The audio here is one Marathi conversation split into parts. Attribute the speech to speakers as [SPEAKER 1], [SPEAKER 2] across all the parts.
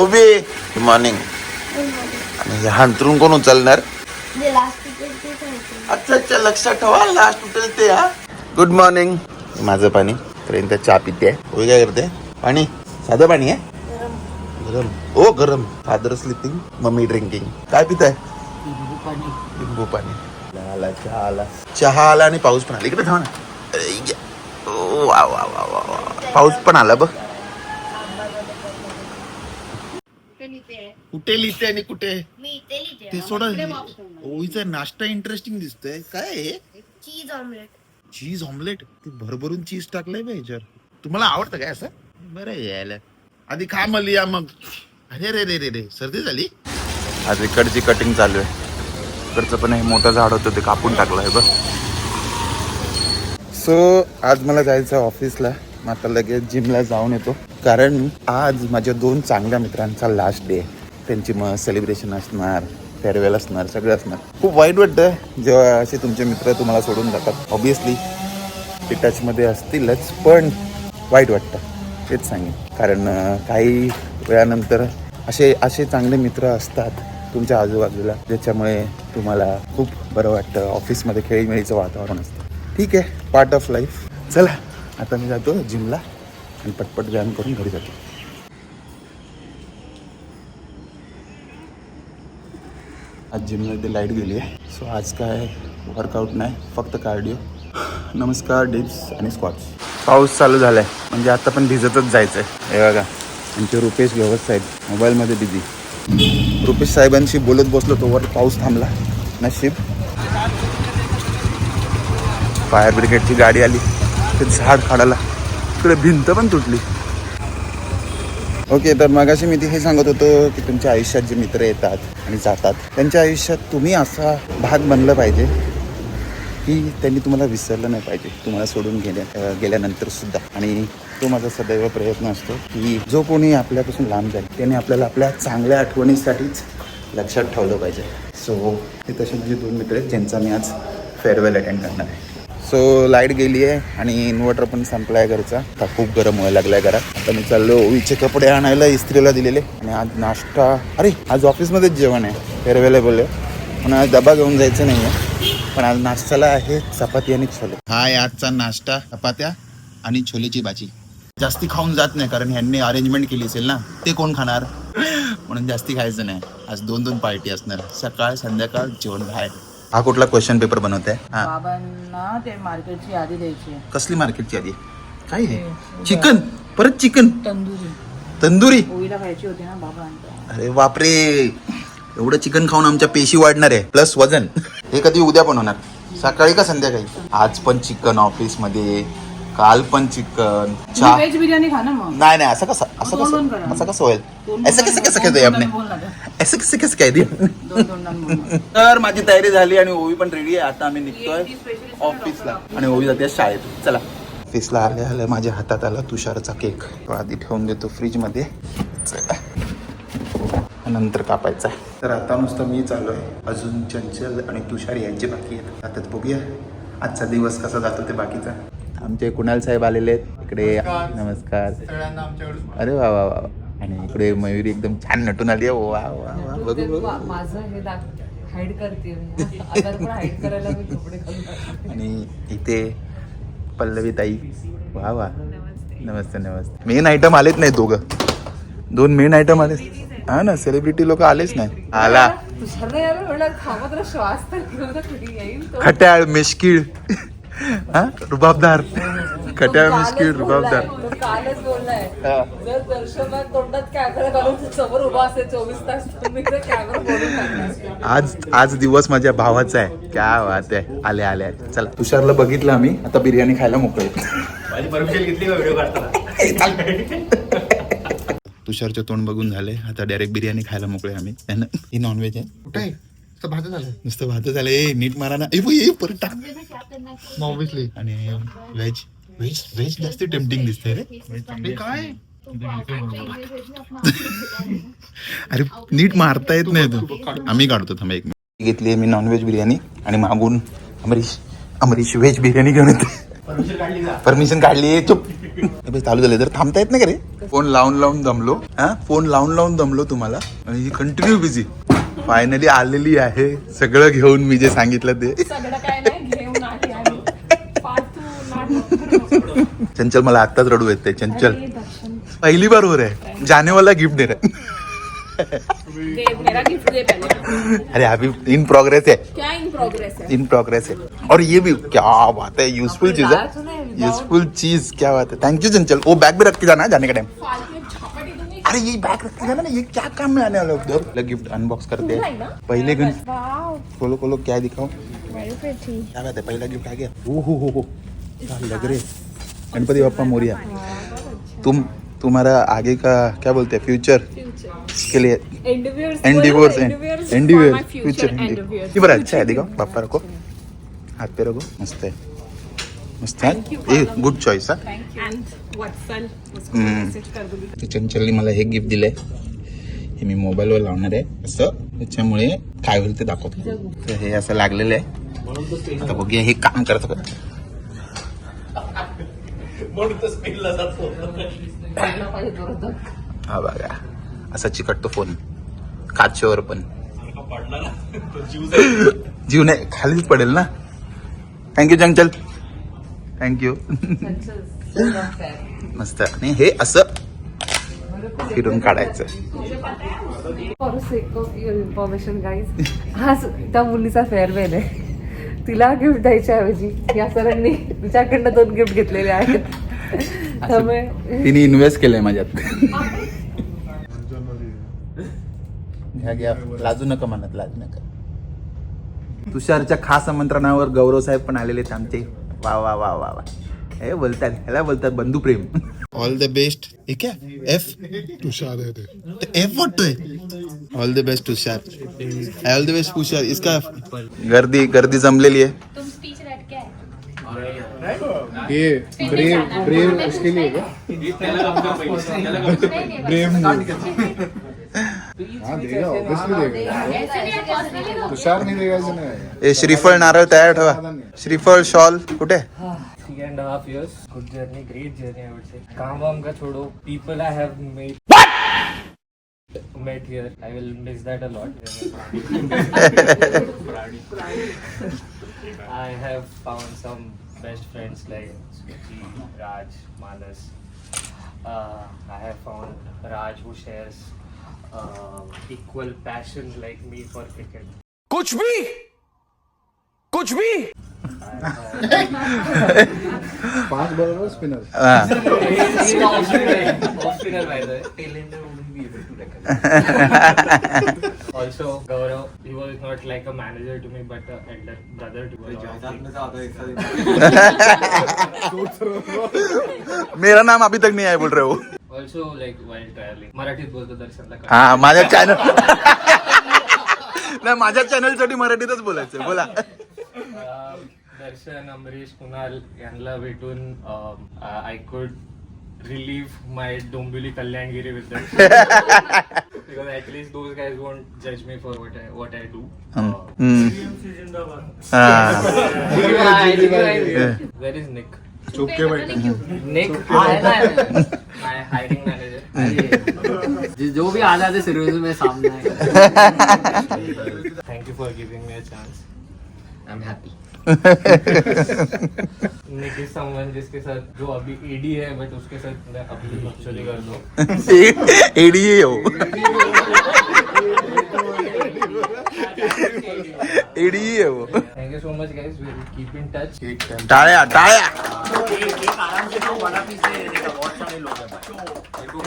[SPEAKER 1] ओबी गुड मॉर्निंग आणि हे हांतरून कोण उचलणार? अच्छा अच्छा लक्षात ठेवा लास्ट उठेल ते हा. गुड मॉर्निंग माझं पाणी. पर्यंत चहा पिते. होय काय करते? पाणी. साधं पाणी आहे? गरम. ओ गरम. फादर स्लिपिंग मम्मी ड्रिंकिंग काय पिताय? लिंबू पाणी. आला चहा आला चहा आला आणि पाऊस पण आला. इकडे थांब ना. अरे, या. ओ, वा वा वा वा वा. पाऊस पण आला बघ. कुठे लिहिते आणि कुठे? ते सोडा. ओळीचा नाश्ता इंटरेस्टिंग दिसतोय. काय
[SPEAKER 2] चीज ऑमलेट
[SPEAKER 1] चीज ऑमलेट ते भरभरून चीज टाकलंय बा याच्यावर. तुम्हाला आवडतं काय असं? बरं आहे यायला. आधी खा मली या मग. अरे रे रे रे रे सर्दी झाली? आज इकडची कटिंग चालू आहे. इकडचं पण हे मोठं झाड होतं ते कापून टाकलं आहे बघ. सो आज मला जायचं आहे ऑफिसला मग आता लगेच जिमला जाऊन येतो. कारण आज माझ्या दोन चांगल्या मित्रांचा लास्ट डे त्यांची मग सेलिब्रेशन असणार फेअरवेल असणार सगळं असणार. खूप वाईट वाटतं जेव्हा असे तुमचे मित्र तुम्हाला सोडून जातात. ऑब्विसली ते टचमध्ये असतीलच पण वाईट वाटतं. तेच सांगेन. कारण काही वेळानंतर असे असे चांगले मित्र असतात तुमच्या आजूबाजूला ज्याच्यामुळे तुम्हाला खूप बरं वाटतं. ऑफिसमध्ये खेळीमेळीचं वातावरण असतं. ठीक आहे. पार्ट ऑफ लाईफ चला. आता मी जातो जिमला आणि पटपट व्यायाम करून घरी जातो. आज जिममध्ये लाइट गेली आहे. सो आज काय वर्कआउट नाही फक्त कार्डिओ नमस्कार डिप्स आणि स्क्वॉट्स पाऊस चालू झाला आहे म्हणजे आता पण भिजतच जायचं आहे हे बघा आणि रुपेश गवत साहेब मोबाईलमध्ये बिझी रुपेश साहेबांशी बोलत बसलो तोवर पाऊस थांबला. नशीब. फायर ब्रिगेडची गाडी आली. ते झाड काढायला. इकडे भिंत पण तुटली. ओके तर मगाशी मी ते हे सांगत होतो की तुमच्या आयुष्यात जे मित्र येतात आणि जातात त्यांच्या आयुष्यात तुम्ही असा भाग बनलं पाहिजे की त्यांनी तुम्हाला विसरलं नाही पाहिजे तुम्हाला सोडून गेल्या गेल्यानंतर सुद्धा. आणि तो माझा सदैव प्रयत्न असतो की जो कोणी आपल्यापासून लांब जाईल त्याने आपल्याला आपल्या चांगल्या आठवणीसाठीच लक्षात ठेवलं पाहिजे. सो हे तसे माझे दोन मित्र आहेत ज्यांचा मी आज फेअरवेल अटेंड करणार आहे. सो लाइट गेली आहे आणि इन्व्हर्टर पण संपला आहे घरचा. आता खूप गरम व्हायला लागलाय घरात. आता मी चाललो ओवीचे कपडे आणायला इस्त्रीला दिलेले. आणि आज नाश्ता अरे आज ऑफिसमध्येच जेवण आहे. अवेलेबल आहे. पण आज डबा घेऊन जायचं नाही आहे पण आज नाश्त्याला आहे चपाती आणि छोले. हा आजचा नाश्ता चपात्या आणि छोलेची भाजी. जास्ती खाऊन जात नाही कारण ह्यांनी अरेंजमेंट केली असेल ना ते कोण खाणार? म्हणून जास्ती खायचं नाही. आज दोन दोन पार्टी असणार. सकाळ संध्याकाळ जेवण बाहेर. हा कुठला क्वेश्चन पेपर बनवत आहे
[SPEAKER 3] बाबांना ते मार्केटची यादी द्यायची आहे.
[SPEAKER 1] कसली मार्केटची आधी काय आहे चिकन? परत चिकन?
[SPEAKER 3] तंदुरी.
[SPEAKER 1] तंदुरी?
[SPEAKER 3] ओवीला खायची होती ना बाबा
[SPEAKER 1] अरे बापरे! एवढं चिकन खाऊन आमच्या पेशी वाढणार आहे प्लस वजन. हे कधी उद्या पण होणार. सकाळी का संध्याकाळी? आज पण चिकन ऑफिसमध्ये. काल पण चिकन चहा.
[SPEAKER 3] व्हेज बिर्याणी खा ना मग.
[SPEAKER 1] नाही नाही असं कसं असं
[SPEAKER 3] दोन दोन
[SPEAKER 1] कसं?
[SPEAKER 3] करा.
[SPEAKER 1] असं कसं होईल?
[SPEAKER 3] दोन दोन
[SPEAKER 1] कैसे कैसे
[SPEAKER 3] दोन दोन ना ते.
[SPEAKER 1] ऐसे कैसे कैसे काय दिया
[SPEAKER 3] दोन दोन बोल
[SPEAKER 1] तर माझी तयारी झाली आणि ओवी पण रेडी आहे. आता आम्ही निघतोय ऑफिसला आणि ओवी जाते शाळेत. चला. ऑफिसला आले आले माझ्या हातात आला तुषारचा केक तो आधी ठेवून देतो फ्रीजमध्ये चला. नंतर कापायचा तर आता नुसतं मी चालू आहे. अजून चंचल आणि तुषार यांचे बाकी आहेत. आता बघूया. आजचा दिवस कसा जातो ते बाकीचा. आमचे कुणाल साहेब आलेले आहेत. इकडे नमस्कार. अरे वा वा वा. आणि इकडे मयुरी एकदम छान नटून आली आहे. वा वा वा. बघू बघू.
[SPEAKER 3] माझं हे हाईड करते
[SPEAKER 1] आणि इथे पल्लवी ताई वा वा. नमस्ते. नमस्ते मेन आयटम आलेच नाही दोघं. दोन मेन आयटम आले हा ना सेलिब्रिटी लोक आलेच नाही. आला. खट्याळ मिश्किळ. हा? रुबाबदार. खट्याळ मिश्किळ रुबाबदार.
[SPEAKER 3] तो कालच बोललाय.
[SPEAKER 1] हा.
[SPEAKER 3] जर दर्शनात तोंडात कॅमेरा घालून समोर उभा असेल चोवीस तास तुम्ही तर कॅमेरा बोलून टाकणार
[SPEAKER 1] आज आज दिवस माझ्या भावाचा आहे. क्या बात आहे. आले आले चला तुषारला बघितलं आम्ही. आता बिर्याणी खायला मोकळे तुषारचे तोंड बघून झाले. आता डायरेक्ट बिर्याणी खायला मोकळे आम्ही. है? ही नॉनव्हेज आहे.
[SPEAKER 4] कुठे तर भात झालं.
[SPEAKER 1] नुसतं भात झालं. ए नीट मारा ना. ए परत टाक.
[SPEAKER 4] ऑब्विसली
[SPEAKER 1] आणि व्हेज व्हेज व्हेज जास्त टेम्पटिंग दिसतंय रे.
[SPEAKER 4] काय?
[SPEAKER 1] अरे नीट मारता येत नाही तू. आम्ही काढतो थांबा एक मिनिट. घेतली मी नॉनव्हेज बिर्याणी आणि मागून अमरीश अमरीश व्हेज बिर्याणी घेऊन येते
[SPEAKER 4] परमिशन काढली का
[SPEAKER 1] परमिशन काढली चुप. अबे चालू झाले तर थांबता येत नाही का रे? फोन लावून लावून दमलो. हा? फोन लावून लावून दमलो तुम्हाला. आणि ही कंटिन्यू बिझी फायनली आलेली आहे. सगळं घेऊन मी जे सांगितलं ते. चंचल मला आत्ताच रडू येते चंचल. पहिली बार हो रहा है जाने वाला गिफ्ट दे रहा
[SPEAKER 3] दे मेरा गिफ्ट दे पहले.
[SPEAKER 1] अरे अभी इन प्रोग्रेस है
[SPEAKER 3] क्या इन प्रोग्रेस है
[SPEAKER 1] इन प्रोग्रेस है और ये भी क्या बात है यूजफुल चीज है. यूजफुल चीज क्या बात है. थैंक यू चंचल. वो बैग भी रख के जाना जाने का टाइम अरे ये बैग रख के ना ये क्या काम में आने वाला है? उधर। गिफ्ट अनबॉक्स करते हैं पहले
[SPEAKER 3] वाव
[SPEAKER 1] खोलो खोलो क्या दिखाओ। क्या बात है पहला गिफ्ट आ गया। ओ हो हो हो। क्या लग रहे गणपति बप्पा मोरिया। तुम तुम्हारा आगे का क्या बोलते हैं फ्यूचर के लिए एंडिवर्स एंडिवर्स फ्यूचर
[SPEAKER 3] एंडिवियर्स
[SPEAKER 1] ये बड़ा अच्छा है देखो पापा रखो। हाथ पे रखो मस्त है। मस्त है गुड चॉईस हा. तर चंचलने मला हे गिफ्ट दिलंय. हे मी मोबाईलवर लावणार आहे. असं. त्याच्यामुळे काय होईल ते दाखवतो. तर हे असं लागलेलं आहे. आता बघूया हे काम करतं का हा बघा. असा चिकटतो फोन काचेवर पण. जीव नाही. खालीच पडेल ना. थँक्यू चंचल. थँक्यू मस्त. आणि हे असं फिरून काढायचं.
[SPEAKER 3] For sake of your information guys हाच त्या मुलीचा फेअरवेल आहे. तिला गिफ्ट द्यायच्या ऐवजी या सरांनी तिच्याकडनं दोन गिफ्ट घेतलेले आहेत. त्यामुळे
[SPEAKER 1] तिने इन्व्हेस्ट केलंय माझ्यात. घ्या घ्या. लाजू नका म्हणत लाजू नका. तुषारच्या खास आमंत्रणावर गौरव साहेब पण आलेले आहेत आमचे. वा वा वा वा वा हे बोलतात ह्याला बोलतात बंधुप्रेम ऑल द बेस्ट ठीक आहे एफ़
[SPEAKER 2] तुषार है ते
[SPEAKER 1] एफ़ वाटतोय all the best Tushar. All the best Tushar. इसका गर्दी गर्दी जमलेली आहे
[SPEAKER 5] तुम स्पीच रट के आए।
[SPEAKER 2] ये ब्रेव ब्रेव उसके लिए क्या? ब्रेव हाँ देगा ऑब्वियसली देगा तुषार नहीं देगा ऐसे नहीं
[SPEAKER 1] हे श्रीफळ नारळ तयार ठेवा श्रीफळ शॉल कुठे
[SPEAKER 6] three and a half years. Good journey, great journey, I would say. काम वाम का छोड़ो. People I have made. Met here. I will miss that a lot. I have found some best friends like Suchi, Raj, Manas. Uh, I have found Raj who shares uh, equal passion like me for cricket.
[SPEAKER 7] कुछ भी कुछ भी
[SPEAKER 2] पांच बॉलर स्पिनर
[SPEAKER 1] हा.
[SPEAKER 6] also, Gaurav, he was not like a manager to me, but an elder brother to me.
[SPEAKER 1] मेरा नाम अभी तक नहीं आया बोल रहे हो
[SPEAKER 6] Also, like while traveling, मराठीत बोलतो दर्शनला कळतं.
[SPEAKER 1] हा माझ्या चॅनल नाही माझ्या चॅनलसाठी मराठीतच बोलायचं बोला.
[SPEAKER 6] अं, दर्शन अमरीश कुणाल यांना भेटून I could relive my Dombivli Kalyangiri with that because at least those guys won't जज me for what I what I do
[SPEAKER 1] hmm. हा.
[SPEAKER 6] वेर इज निक
[SPEAKER 2] चुपके बैठे।
[SPEAKER 6] निक माय हायरिंग मॅनेजर
[SPEAKER 8] जो। भी आ जाते सीरीज़ में सामने आएगा
[SPEAKER 6] thank you for giving me a chance
[SPEAKER 8] I am happy
[SPEAKER 6] Nick is someone जिसके साथ जो अभी एडी है बट उसके साथ मैं अभी एक्चुअली कर दो
[SPEAKER 1] एडी हो। एडी हो
[SPEAKER 6] thank you so much guys we will keep in touch
[SPEAKER 1] टाळ्या टाळ्या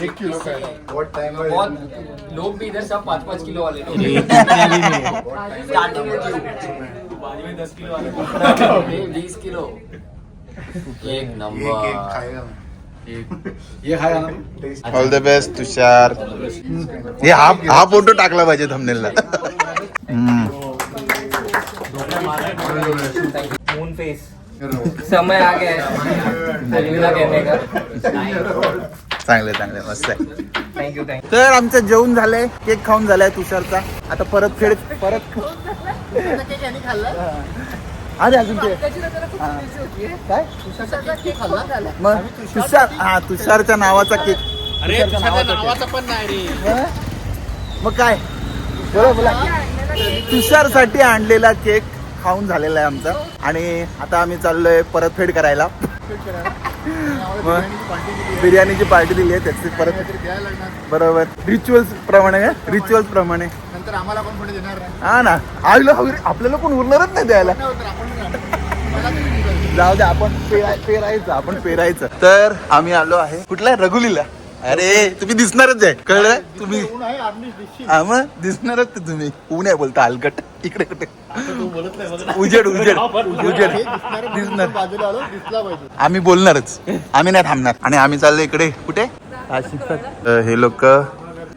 [SPEAKER 2] एक किलो का है। बहुत टाइम
[SPEAKER 8] बहुत लोग भी इधर सब पाँच पाँच किलो वाले लोग। स्टार्टिंग में दस किलो बीस किलो। एक नंबर।
[SPEAKER 2] खाएगा
[SPEAKER 8] एक
[SPEAKER 2] ये खाएगा ना?
[SPEAKER 1] All the best Tushar. हे हा हा फोटो टाकला पाहिजे थंबनेलला
[SPEAKER 6] मून फेस समय आ गया है। अलविदा कहने का।
[SPEAKER 1] चांगले चांगले मस्त आहे.
[SPEAKER 6] थैंक यू थैंक
[SPEAKER 1] तर आमचं जेवण झालंय केक खाऊन झालाय तुषारचा. आता परत फेड परत अरे अजून ते. काय?
[SPEAKER 3] तुषारचा केक खूप झाला.
[SPEAKER 1] मग तुषार हा तुषारच्या नावाचा केक.
[SPEAKER 4] अरे नावाचा पण नाही रे.
[SPEAKER 1] हं? मग काय? बोला बोला. तुषारसाठी आणलेला केक खाऊन झालेला आहे आमचा. आणि आता आम्ही चाललोय परतफेड करायला. बिर्याणीची पार्टी दिली आहे त्याची परत बरोबर. रिच्युअल्स प्रमाणे रिच्युअल्स प्रमाणे.
[SPEAKER 2] नंतर आम्हाला पण पुढे देणार नाही.
[SPEAKER 1] हा ना. आईला आपल्याला कोण उरणारच नाही द्यायला. जाऊ दे आपण पेराय- पेरायचं आपण पेरायचं. तर आम्ही आलो आहे कुठला? रघुलीला. अरे तुम्ही दिसणारच आहे. कळलं? तुम्ही. हा मग? दिसणारच ते तुम्ही. ऊन आहे बोलता हलकट इकडे कुठे
[SPEAKER 4] तू बोलत नाही बघ ना.
[SPEAKER 1] उजेड उजेड उजेड.
[SPEAKER 2] दिसणारं म्हणून
[SPEAKER 1] दिसणार.
[SPEAKER 2] तो बाजूला आलो दिसला पाहिजे.
[SPEAKER 1] आम्ही बोलणारच. आम्ही नाही थांबणार. आणि आम्ही चाललो इकडे. कुठे? हे लोक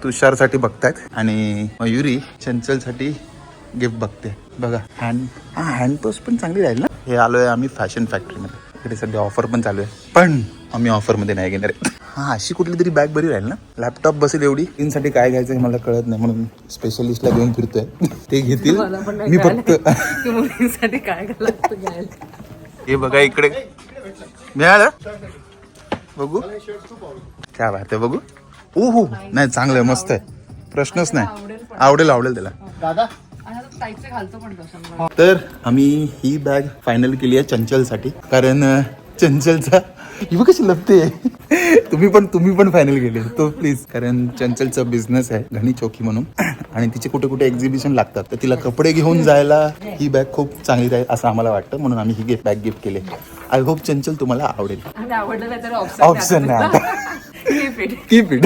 [SPEAKER 1] तुषारसाठी बघतायत. आणि मयुरी चंचलसाठी गिफ्ट बघते. बघा हँड हा हँड पोस्ट पण चांगली राहील ना? हे आलोय आम्ही फॅशन फॅक्टरीमध्ये इकडे सध्या ऑफर पण चालू आहे. पण आम्ही ऑफरमध्ये नाही घेणार आहे. हा अशी कुठली तरी बॅग बरी राहील ना? लॅपटॉप बसेल एवढी. साठी काय घ्यायचं हे मला कळत नाही म्हणून स्पेशलिस्टला घेऊन फिरतोय. ते घेतील. मी फक्त
[SPEAKER 3] मुलींसाठी काय.
[SPEAKER 1] हे बघा इकडे. मिळालं? बघू. काय बात आहे बघू. ओ हो नाही चांगलं आहे मस्त आहे. प्रश्नच नाही. आवडेल आवडेल त्याला.
[SPEAKER 2] दादा?
[SPEAKER 1] तर आम्ही ही बॅग फायनल केली आहे चंचलसाठी. कारण चंचलचा बघ कशी लपते. तुम्ही पण तुम्ही पण फायनल केले तो प्लीज कारण चंचलचा बिझनेस आहे घणी चौकी म्हणून. आणि तिचे कुठे कुठे एक्झिबिशन लागतात. तर तिला कपडे घेऊन जायला ही बॅग खूप चांगली राहील असं आम्हाला वाटतं. म्हणून आम्ही ही बॅग गिफ्ट केली. आय होप चंचल तुम्हाला आवडेल.
[SPEAKER 3] आवडलं नाही
[SPEAKER 1] आता. कीप इट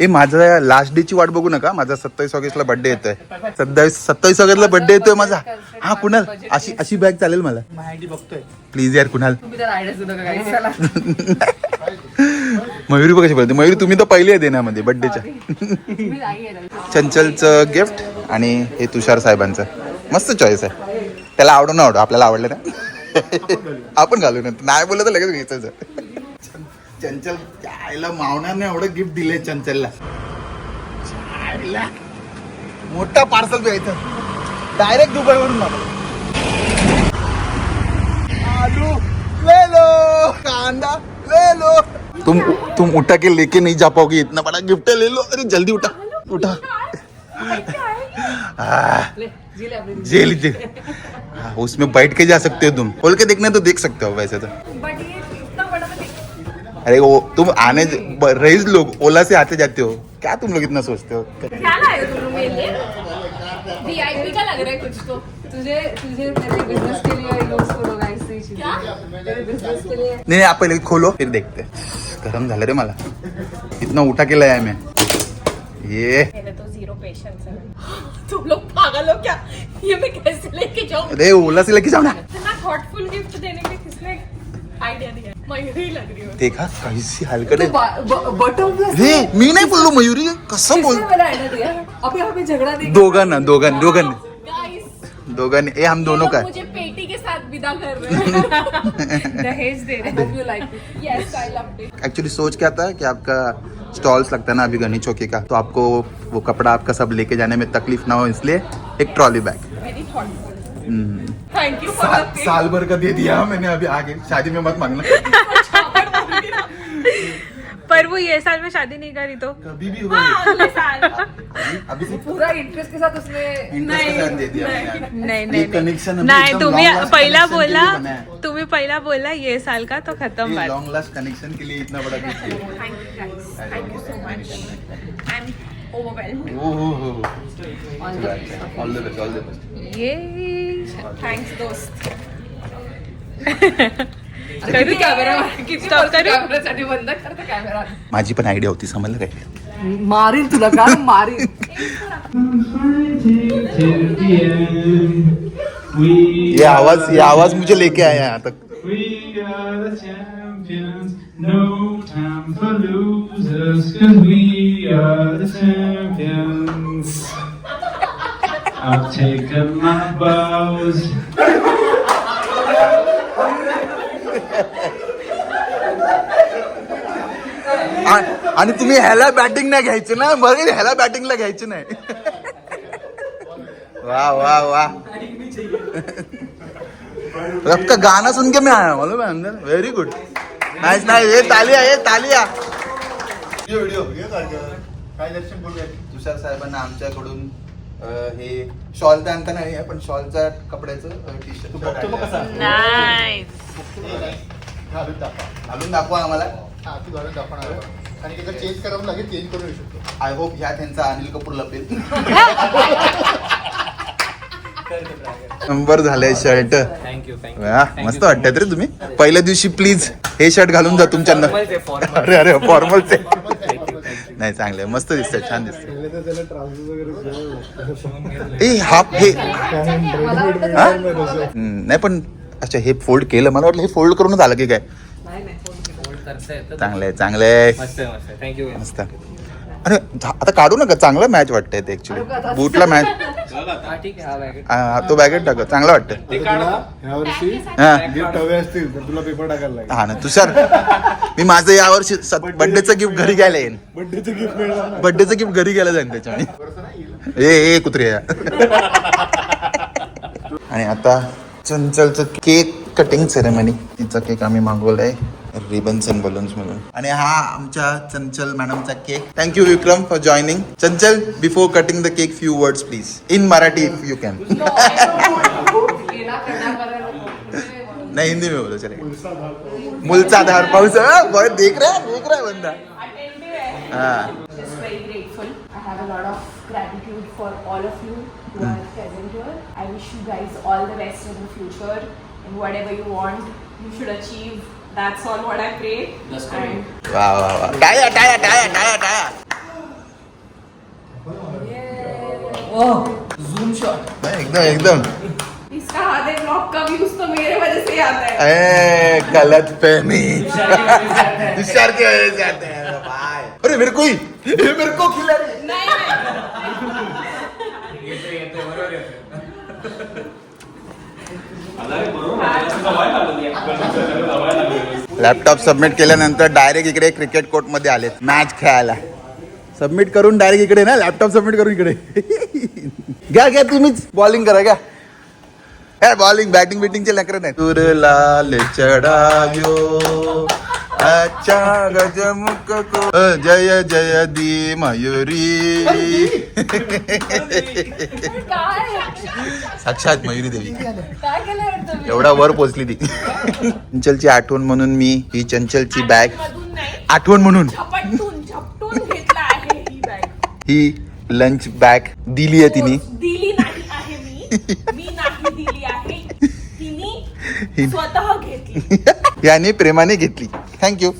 [SPEAKER 1] ए माझा लास्ट डे ची वाट बघू नका. माझा सत्तावीस ऑगस्टला बर्थडे येतोय. सत्तावीस सत्तावीस ऑगस्टला बर्थडे येतोय माझा. हा कुणाल? अशी अशी बॅग चालेल मला.
[SPEAKER 2] बघतोय.
[SPEAKER 1] प्लीज यार कुणाल. मयुरी बघ कशी बोलते. मयुरी तुम्ही तर पहिले आहे देण्यामध्ये बर्थडेच्या. चंचलचं गिफ्ट आणि हे तुषार साहेबांचं. मस्त चॉईस आहे. त्याला आवडो ना आवडो आपल्याला आवडलं ना? आपण घालू ना. नाही बोललं तर लगेच घ्यायचं चंचल आईला मावण्याने एवढं गिफ्ट दिले चंचलला. मोठा पार्सल घ्यायचं डायरेक्ट दुबईवरून आलो. आलू. ले लो कांदा. ले लो तुम तुम उठा के लेके नहीं जा पाओगे. इतना बड़ा गिफ्ट है, ले लो. अरे जल्दी उठा. उठा. जेल जेल उसमें बैठ के जा सकते हो तुम. खोल के देखना तो देख सकते हो वैसे तो.
[SPEAKER 3] But ये
[SPEAKER 1] अरे वो तुम आने रईस लोग ओला से आते जाते हो. क्या तुम लोग इतना सोचते हो?
[SPEAKER 5] क्या लाए हो तुम लोग मेरे लिए वीआईपी का लग रहा है कुछ तो।
[SPEAKER 3] तुझे तुझे तेरे बिजनेस के लिए होगा ऐसी चीजें।
[SPEAKER 5] क्या?
[SPEAKER 3] तेरे बिजनेस के लिए।
[SPEAKER 1] नहीं नहीं आप पहले खोलो फिर देखते हैं। गरम झालं रे मला. इतना उठा के लाया मैं. ये.
[SPEAKER 5] मेरे तो जीरो पेशेंस है। तुम लोग पागल हो क्या? ये मैं कैसे लेके जाऊँ?
[SPEAKER 1] अरे ओला से लेके जाओ ना।
[SPEAKER 5] इतना थॉटफुल गिफ्ट देने में किसने आइडिया दिया? लग हो
[SPEAKER 1] देखा कैसी हलकट है
[SPEAKER 3] बटर प्लस
[SPEAKER 1] रे मी नाही बोललो मयुरी कसं बोल।
[SPEAKER 3] नहीं
[SPEAKER 1] दोघांना दोघांना दोघांना
[SPEAKER 5] गाइस
[SPEAKER 1] दोघांनी ए हम दोनों का।
[SPEAKER 5] मुझे पेटी के साथ विदा कर रहे हैं। दहेज दे रहे
[SPEAKER 3] hope you like
[SPEAKER 5] yes I love
[SPEAKER 1] actually सोच क्या था कि आपका स्टॉल्स लगता है ना अभी गनी चौकी का तो आपको वो कपड़ा आपका सब लेके जाने में तकलीफ़ ना हो इसलिए एक trolley bag
[SPEAKER 5] very thoughtful. Thank you
[SPEAKER 1] साल, साल भर का दे दिया मैंने अभी आगे। शादी में मत मांगना।
[SPEAKER 5] पर वो ये साल में शादी नहीं करी तो।
[SPEAKER 1] कभी भी
[SPEAKER 5] हाँ, अगले साल।
[SPEAKER 1] अभी से
[SPEAKER 3] पूरा इंटरेस्ट के साथ उसने
[SPEAKER 1] साथ दे दिया
[SPEAKER 5] नहीं नहीं
[SPEAKER 1] connection
[SPEAKER 5] नहीं नहीं तुम्ही पहिला बोला
[SPEAKER 1] है।
[SPEAKER 5] तुम्ही पहिला बोला ये साल का तो खत्म
[SPEAKER 1] ये
[SPEAKER 5] बात।
[SPEAKER 1] लॉन्ग लास्ट कनेक्शन के लिए इतना बड़ा gift
[SPEAKER 5] thank you guys thank you so much I am overwhelmed
[SPEAKER 1] all the best all the best
[SPEAKER 5] ये थैंक्स दोस्त.
[SPEAKER 3] किती कॅमेरा किती
[SPEAKER 5] Stop करू?
[SPEAKER 3] कॅमेरासाठी बंद करते कॅमेरा
[SPEAKER 1] माझी पण आयडिया होती समजलं काय?
[SPEAKER 3] मारील तुला का? मारील
[SPEAKER 1] ये आवाज ये आवाज मुझे लेके आया यहाँ तक
[SPEAKER 9] We are the champions, no time for losers, cause we are the champions. I've taken my bows.
[SPEAKER 1] आ- आणि तुम्ही ह्याला बॅटिंग नाही घ्यायची ना? बरं ह्याला बॅटिंगला घ्यायची नाही. वा वा वा. आपका गाना सुन के मैं आया मालूम है अंदर. वेरी गुड नाइस नाइस ये तालिया ये तालिया. व्हिडिओ
[SPEAKER 2] काय दर्शन बोलूया?
[SPEAKER 1] तुषार साहेबांना आमच्याकडून हे शॉल तर आणता नाही आहे पण शॉलच्या कपड्याचं टी शर्ट
[SPEAKER 2] घालून दाखवा.
[SPEAKER 1] घालून दाखवा आम्हाला.
[SPEAKER 2] हा ती घालून दाखवणार. आणि एकदा चेंज करावं लागेल चेंज शकतो.
[SPEAKER 1] आय होप ह्या त्यांचा अनिल कपूर लपेल. नंबर झालंय शर्ट.
[SPEAKER 6] थँक्यू
[SPEAKER 1] मस्त वाटतात रे तुम्ही. पहिल्या दिवशी प्लीज हे शर्ट घालून जा तुमच्या अरे अरे फॉर्मलचे नाही चांगले. मस्त दिसतंय छान दिसतंय. ए हाफ हे नाही पण अच्छा हे फोल्ड केलं. मला वाटलं हे फोल्ड करूनच आलं की काय?
[SPEAKER 3] नाही नाही
[SPEAKER 1] चांगलं आहे चांगलं आहे.
[SPEAKER 6] मस्त.
[SPEAKER 1] अरे झा- आता काढू नका. चांगलं मॅच वाटतंय ते ऍक्च्युली बूटला मॅच
[SPEAKER 6] ठीक आहे हा बॅग
[SPEAKER 1] तो बॅगेट टाक. चांगलं वाटतं.
[SPEAKER 2] ह्या वर्षी
[SPEAKER 1] हा.
[SPEAKER 2] गिफ्ट हवे असतील तर तुला पेपर टाकायला लागेल.
[SPEAKER 1] हा ना तुषार मी माझं यावर्षी बर्थडेचं गिफ्ट घरी घ्यायला येईन.
[SPEAKER 2] बर्थडेचं गिफ्ट मिळणार
[SPEAKER 1] बर्थडेचं गिफ्ट घरी गेलं जाईन त्याच्याने ए ए कुत्रे. आणि आता चंचलचं केक कटिंग सेरेमनी तिचा केक आम्ही मागवलाय. रिबन्स अँड बलून्स म्हणून आणि हा आमच्या चंचल मॅडमचा cake thank you Vikram for joining Chanchal before cutting the cake few words please in Marathi if you can. नहीं हिंदी में बोलो चलेगा मुलचा धार पाऊस हाँ, बहुत देख रहा है देख रहा है बंदा हाँ
[SPEAKER 5] Just very grateful. I have a lot of gratitude for all of you who are present here. I wish you guys all the best in the future and whatever you want, you should achieve. That's all what I pray. And
[SPEAKER 1] नहीं, एकदम एकदम.
[SPEAKER 5] इसका आधे ब्लॉग का व्यूज तो मेरे वजह से ही आता है।
[SPEAKER 1] ए गलत फहमी तुषार की वजह से आते हैं। भाई। अरे मेरे को ही ये मेरे को खिला रही
[SPEAKER 5] नहीं नहीं।
[SPEAKER 1] लॅपटॉप सबमिट केल्यानंतर डायरेक्ट इकडे क्रिकेट कोर्टमध्ये आले मॅच खेळायला. सबमिट करून डायरेक्ट इकडे ना लॅपटॉप सबमिट करून इकडे. घ्या घ्या तुम्हीच. बॉलिंग करा घ्या. काय बॉलिंग बॅटिंग बिटिंगचे लेकर नाही तुर लाल चढाव्यो अच्छा गजमुख को जय जय दी मयुरी। साक्षात मयुरी देवी. एवढा वर पोचली ती. चंचलची आठवण म्हणून मी ही चंचलची बॅग आठवण म्हणून.
[SPEAKER 5] झपटून झपटून घेतला आहे ही बॅग
[SPEAKER 1] ही लंच बॅग दिली आहे तिने.
[SPEAKER 5] दिली नाही आहे मी. मी नाही दिली आहे. तिने स्वतः घेतली.
[SPEAKER 1] याने प्रेमाने घेतली. थँक्यू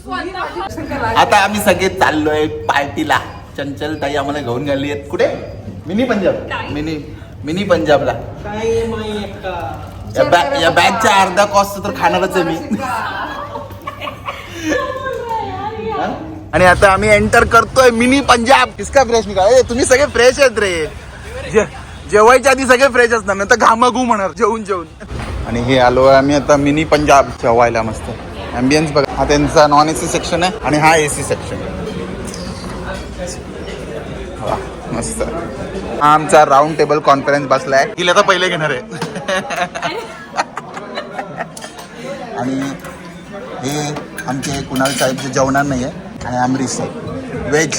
[SPEAKER 1] आता आम्ही सगळे चाललोय पार्टीला. चंचल ताई आम्हाला घेऊन गेली आहेत. कुठे? मिनी पंजाब. मिनी मिनी पंजाबला. या बॅग या बॅगचा अर्धा कॉस्ट तर खाणारच आहे मी? आणि आता आम्ही एंटर करतोय मिनी पंजाब. किसका फ्रेश निघाला? ए, तुम्ही सगळे फ्रेश आहेत रे. जे- जेवायच्या आधी सगळे फ्रेश असणार नंतर घामाघू म्हणणार जेवून जेवून. आणि हे आलो आम्ही आता मिनी पंजाब जेवायला मस्त. ॲम्बियन्स बघा. हा त्यांचा नॉन ए सी सेक्शन आहे आणि हा ए सी सेक्शन वा मस्त. हा आमचा राऊंड टेबल कॉन्फरन्स बसलाय. तिला तर पहिले घेणार आहे. आणि हे आमचे कुणाल साहेब जे जेवणार नाही आहे आणि अमरीश साहेब veg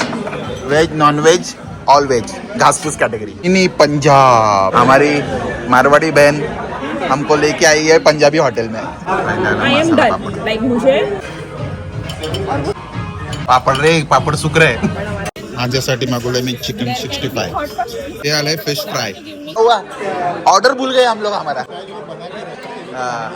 [SPEAKER 1] veg non veg all veg घासपूस category इनी पंजाब. हमारी मारवाड़ी बहन हमको लेके आई है पंजाबी होटल में।
[SPEAKER 5] आई एम डन लाइक मुझे
[SPEAKER 1] पापड रे पापड सुकरे माझ्यासाठी मागवलंय मी चिकन सिक्स्टी फाय हे आलंय फिश फ्राय ऑर्डर भूल गए हम लोग हमारा. हाँ.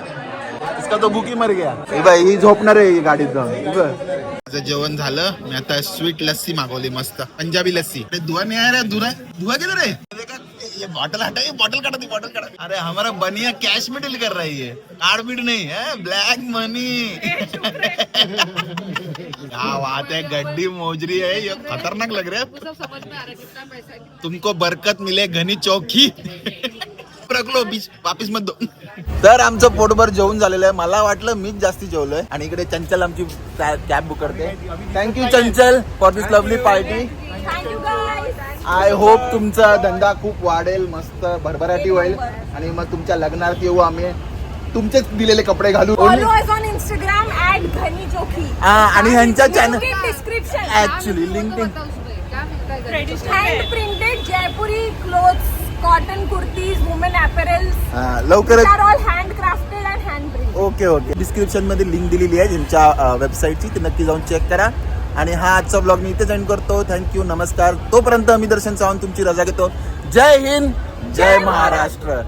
[SPEAKER 1] इसका तो बुकी मर गया. हे ही झोपणार आहे गाडीत जाऊन. माझं जेवण झालं. मी आता स्वीट लस्सी मागवली मस्त. पंजाबी लस्सी. अरे दुआ नहीं आया रे दुआ दुआ है देखा ये बॉटल हटा ये बॉटल काटा दी बॉटल काटा। अरे हमारा बनिया कैश में डील कर रही है कार्ड बीड नहीं है ब्लैक मनी क्या बात है गड्डी मोजरी है ये खतरनाक लग रहा है। तुमको बरकत मिले घनी चौकी। रख लो बीच वापिस मत दो तर आमचं पोटभर जेवण झालेलं आहे. मला वाटलं मीच जास्ती जेवलोय. आणि इकडे चंचल आमची कॅब बुक करते. Thank you Chanchal for this lovely party
[SPEAKER 5] thank you guys
[SPEAKER 1] I hope तुमचा धंदा खूप वाढेल मस्त भरभराटी होईल. आणि मग तुमच्या लग्नात येऊ आम्ही. तुमचेच दिलेले कपडे. हा, आणि ह्यांच्या channel. Actually link
[SPEAKER 5] Hand printed Cotton kurtis, women apparels.
[SPEAKER 1] लवकरच. Okay okay. डिस्क्रिप्शनमध्ये लिंक दिलेली आहे त्यांच्या वेबसाईटची ते नक्की जाऊन चेक करा. आणि हा आजचा ब्लॉग मी इथे एंड करतो. थँक्यू नमस्कार. तोपर्यंत मी दर्शन सावंत तुमची रजा घेतो. जय हिंद जय महाराष्ट्र.